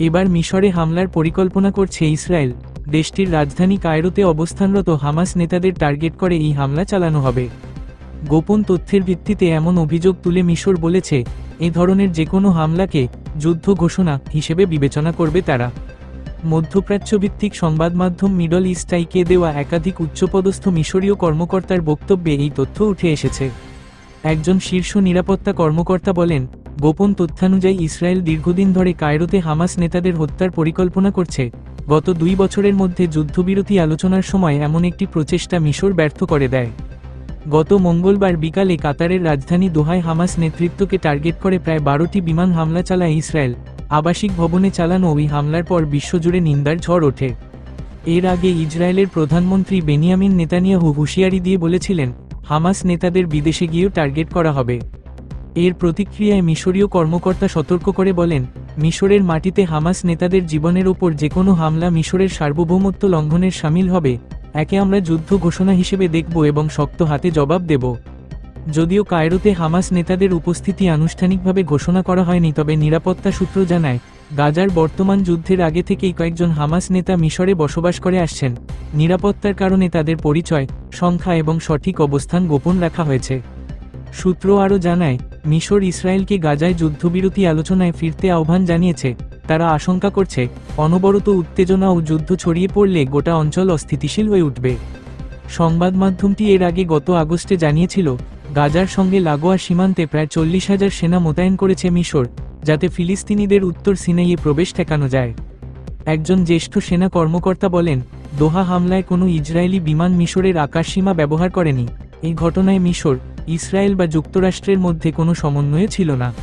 এবার মিশরে হামলার পরিকল্পনা করছে ইসরায়েল। দেশটির রাজধানী কায়রোতে অবস্থানরত হামাস নেতাদের টার্গেট করে এই হামলা চালানো হবে। গোপন তথ্যের ভিত্তিতে এমন অভিযোগ তুলে মিশর বলেছে, এ ধরনের যে কোনো হামলাকে যুদ্ধ ঘোষণা হিসেবে বিবেচনা করবে তারা। মধ্যপ্রাচ্যভিত্তিক সংবাদ মাধ্যম মিডল ইস্টাইকে দেওয়া একাধিক উচ্চপদস্থ মিশরীয় কর্মকর্তার বক্তব্যে এই তথ্য উঠে এসেছে। একজন শীর্ষ নিরাপত্তা কর্মকর্তা বলেন গোপন তথ্যানুযায়ী ইসরায়েল দীর্ঘদিন ধরে কায়রোতে হামাস নেতাদের হত্যার পরিকল্পনা করছে। গত দুই বছরের মধ্যে যুদ্ধবিরতি আলোচনার সময় এমন একটি প্রচেষ্টা মিশর ব্যর্থ করে দেয়। গত মঙ্গলবার বিকালে কাতারের রাজধানী দোহায় হামাস নেতৃত্বকে টার্গেট করে প্রায় বারোটি বিমান হামলা চালায় ইসরায়েল। আবাসিক ভবনে চালানো ওই হামলার পর বিশ্বজুড়ে নিন্দার ঝড় ওঠে। এর আগে ইসরায়েলের প্রধানমন্ত্রী বেনিয়ামিন নেতানিয়াহু হুঁশিয়ারি দিয়ে বলেছিলেন, হামাস নেতাদের বিদেশে গিয়েও টার্গেট করা হবে। এর প্রতিক্রিয়ায় মিশরীয় কর্মকর্তা সতর্ক করে বলেন, মিশরের মাটিতে হামাস নেতাদের জীবনের ওপর যে কোনো হামলা মিশরের সার্বভৌমত্ব লঙ্ঘনের সামিল হবে, একে আমরা যুদ্ধ ঘোষণা হিসেবে দেখব এবং শক্ত হাতে জবাব দেব। যদিও কায়রোতে হামাস নেতাদের উপস্থিতি আনুষ্ঠানিকভাবে ঘোষণা করা হয়নি তবে নিরাপত্তা সূত্র জানায়, গাজার বর্তমান যুদ্ধের আগে থেকেই কয়েকজন হামাস নেতা মিশরে বসবাস করে আসছেন। নিরাপত্তার কারণে তাদের পরিচয়, সংখ্যা এবং সঠিক অবস্থান গোপন রাখা হয়েছে। সূত্র আরও জানায় মিশর ইসরায়েলকে গাজায় যুদ্ধবিরতি আলোচনায় ফিরতে আহ্বান জানিয়েছে। তারা আশঙ্কা করছে, অনবরত উত্তেজনা ও যুদ্ধ ছড়িয়ে পড়লে গোটা অঞ্চল অস্থিতিশীল হয়ে উঠবে। সংবাদ মাধ্যমটি এর আগে গত আগস্টে জানিয়েছিল, গাজার সঙ্গে লাগোয়া সীমান্তে প্রায় চল্লিশ হাজার সেনা মোতায়েন করেছে মিশর, যাতে ফিলিস্তিনিদের উত্তর সিনাইয়ে প্রবেশ ঠেকানো যায়। একজন জ্যেষ্ঠ সেনা কর্মকর্তা বলেন, দোহা হামলায় কোনো ইসরায়েলি বিমান মিশরের আকাশসীমা ব্যবহার করেনি। এই ঘটনায় মিশর ইসরায়েল বা যুক্তরাষ্ট্রের মধ্যে কোনো সমন্বয় ছিল না।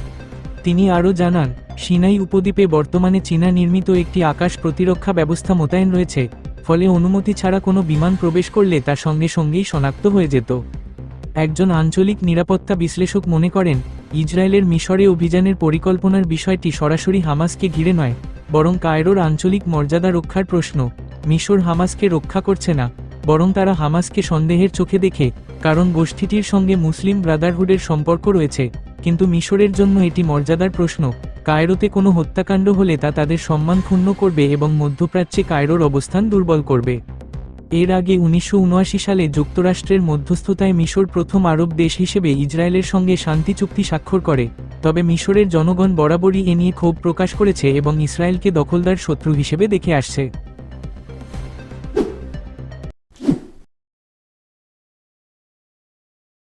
তিনি আরও জানান, সিনাই উপদ্বীপে বর্তমানে চীনা নির্মিত একটি আকাশ প্রতিরক্ষা ব্যবস্থা মোতায়েন রয়েছে, ফলে অনুমতি ছাড়া কোনো বিমান প্রবেশ করলে তা সঙ্গে সঙ্গেই শনাক্ত হয়ে যেত। একজন আঞ্চলিক নিরাপত্তা বিশ্লেষক মনে করেন, ইসরায়েলের মিশরে অভিযানের পরিকল্পনার বিষয়টি সরাসরি হামাসকে ঘিরে নয়, বরং কায়রোর আঞ্চলিক মর্যাদা রক্ষার প্রশ্ন, মিশর হামাসকে রক্ষা করছে না। বরং তারা হামাসকে সন্দেহের চোখে দেখে, কারণ গোষ্ঠীটির সঙ্গে মুসলিম ব্রাদারহুডের সম্পর্ক রয়েছে, কিন্তু মিশরের জন্য এটি মর্যাদার প্রশ্ন, কায়রোতে কোনো হত্যাকাণ্ড হলে তা তাদের সম্মান ক্ষুণ্ণ করবে এবং মধ্যপ্রাচ্যে কায়রোর অবস্থান দুর্বল করবে। এর আগে উনিশশো উনআশি সালে যুক্তরাষ্ট্রের মধ্যস্থতায় মিশর প্রথম আরব দেশ হিসেবে ইসরায়েলের সঙ্গে শান্তি চুক্তি স্বাক্ষর করে, তবে মিশরের জনগণ বরাবরই এ নিয়ে ক্ষোভ প্রকাশ করেছে এবং ইসরায়েলকে দখলদার শত্রু হিসেবে দেখে আসছে।